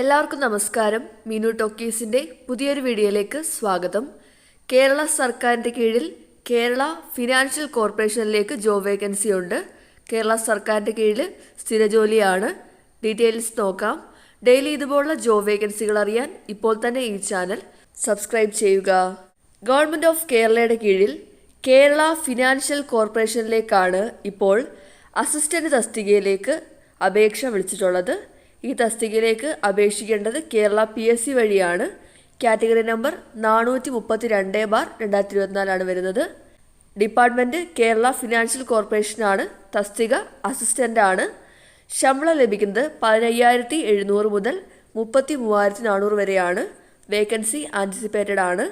എല്ലാവർക്കും നമസ്കാരം. മീനു ടോക്കീസിന്റെ പുതിയൊരു വീഡിയോയിലേക്ക് സ്വാഗതം. കേരള സർക്കാരിന്റെ കീഴിൽ കേരള ഫിനാൻഷ്യൽ കോർപ്പറേഷനിലേക്ക് ജോബ് വേക്കൻസി ഉണ്ട്. കേരള സർക്കാരിന്റെ കീഴിൽ സ്ഥിര ജോലിയാണ്. ഡീറ്റെയിൽസ് നോക്കാം. ഡെയിലി ഇതുപോലുള്ള ജോബ് വേക്കൻസികൾ അറിയാൻ ഇപ്പോൾ തന്നെ ഈ ചാനൽ സബ്സ്ക്രൈബ് ചെയ്യുക. ഗവൺമെന്റ് ഓഫ് കേരളയുടെ കീഴിൽ കേരള ഫിനാൻഷ്യൽ കോർപ്പറേഷനിലേക്കാണ് ഇപ്പോൾ അസിസ്റ്റന്റ് തസ്തികയിലേക്ക് അപേക്ഷ വിളിച്ചിട്ടുള്ളത്. ഈ തസ്തികയിലേക്ക് അപേക്ഷിക്കേണ്ടത് കേരള പി എസ് സി വഴിയാണ്. കാറ്റഗറി നമ്പർ നാനൂറ്റി മുപ്പത്തി രണ്ട് ബാർ രണ്ടായിരത്തി ഇരുപത്തിനാലാണ് വരുന്നത്. ഡിപ്പാർട്ട്മെന്റ് കേരള ഫിനാൻഷ്യൽ കോർപ്പറേഷനാണ്. തസ്തിക അസിസ്റ്റന്റാണ് ശമ്പളം ലഭിക്കുന്നത് പതിനയ്യായിരത്തി എഴുന്നൂറ് മുതൽ മുപ്പത്തി മൂവായിരത്തി നാനൂറ് വരെയാണ്. വേക്കൻസി ആന്റിസിപ്പേറ്റഡ് ആണ്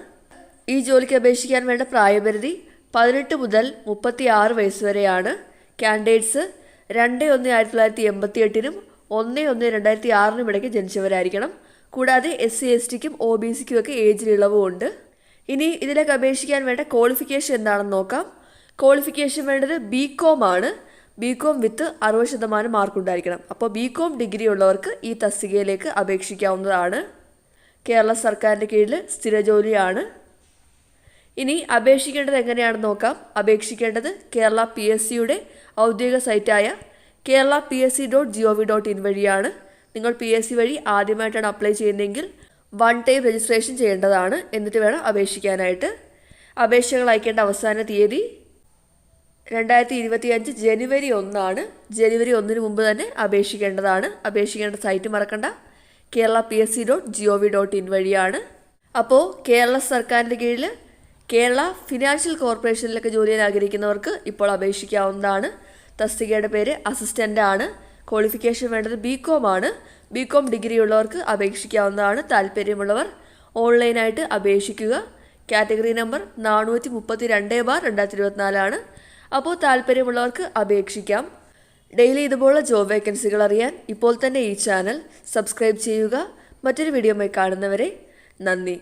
ഈ ജോലിക്ക് അപേക്ഷിക്കാൻ വേണ്ട പ്രായപരിധി പതിനെട്ട് മുതൽ മുപ്പത്തി ആറ് വയസ്സ് വരെയാണ്. കാൻഡിഡേറ്റ്സ് രണ്ട് ഒന്ന് ആയിരത്തി തൊള്ളായിരത്തി എൺപത്തി എട്ടിനും ഒന്ന് ഒന്ന് രണ്ടായിരത്തി ആറിനും ഇടയ്ക്ക് ജനിച്ചവരായിരിക്കണം. കൂടാതെ എസ് സി എസ് ടിക്കും ഒ ബി സിക്കും ഒക്കെ ഏജിൽ ഇളവും ഉണ്ട്. ഇനി ഇതിലേക്ക് അപേക്ഷിക്കാൻ വേണ്ട ക്വാളിഫിക്കേഷൻ എന്താണെന്ന് നോക്കാം. ക്വാളിഫിക്കേഷൻ വേണ്ടത് ബി കോം ആണ്. ബി കോം വിത്ത് അറുപത് ശതമാനം മാർക്ക് ഉണ്ടായിരിക്കണം. അപ്പോൾ ബി കോം ഡിഗ്രി ഉള്ളവർക്ക് ഈ തസ്തികയിലേക്ക് അപേക്ഷിക്കാവുന്നതാണ്. കേരള സർക്കാരിന്റെ കീഴിൽ സ്ഥിര സ്ഥിരജോലിയാണ് ഇനി അപേക്ഷിക്കേണ്ടത് എങ്ങനെയാണെന്ന് നോക്കാം. അപേക്ഷിക്കേണ്ടത് കേരള പി എസ് സിയുടെ ഔദ്യോഗിക സൈറ്റായ Kerala P S C dot G O V dot in വഴിയാണ് നിങ്ങൾ പി എസ് സി വഴി ആദ്യമായിട്ടാണ് അപ്ലൈ ചെയ്യുന്നതെങ്കിൽ വൺ ടൈം രജിസ്ട്രേഷൻ ചെയ്യേണ്ടതാണ് എന്നിട്ട് വേണം അപേക്ഷിക്കാനായിട്ട്. അപേക്ഷകൾ അയക്കേണ്ട അവസാന തീയതി രണ്ടായിരത്തി ഇരുപത്തി അഞ്ച് ജനുവരി ഒന്നാണ്. ജനുവരി ഒന്നിന് മുമ്പ് തന്നെ അപേക്ഷിക്കേണ്ടതാണ്. അപേക്ഷിക്കേണ്ട സൈറ്റ് മറക്കണ്ട. Kerala P S C dot G O V dot in വഴിയാണ്. അപ്പോൾ കേരള സർക്കാരിന്റെ കീഴിൽ കേരള ഫിനാൻഷ്യൽ കോർപ്പറേഷനിലൊക്കെ ജോലി ചെയ്യാൻ ആഗ്രഹിക്കുന്നവർക്ക് ഇപ്പോൾ അപേക്ഷിക്കാവുന്നതാണ്. തസ്തികയുടെ പേര് അസിസ്റ്റന്റ് ആണ് ക്വാളിഫിക്കേഷൻ വേണ്ടത് ബി കോം ആണ്. ബി കോം ഡിഗ്രി ഉള്ളവർക്ക് അപേക്ഷിക്കാവുന്നതാണ് താല്പര്യമുള്ളവർ. ഓൺലൈനായിട്ട് അപേക്ഷിക്കുക. കാറ്റഗറി നമ്പർ നാനൂറ്റി മുപ്പത്തി രണ്ട് ബാർ രണ്ടായിരത്തി ഇരുപത്തിനാലാണ് അപ്പോൾ താല്പര്യമുള്ളവർക്ക് അപേക്ഷിക്കാം. ഡെയിലി ഇതുപോലുള്ള ജോബ് വേക്കൻസികൾ അറിയാൻ ഇപ്പോൾ തന്നെ ഈ ചാനൽ സബ്സ്ക്രൈബ് ചെയ്യുക. മറ്റൊരു വീഡിയോയുമായി കാണുന്നവരെ നന്ദി.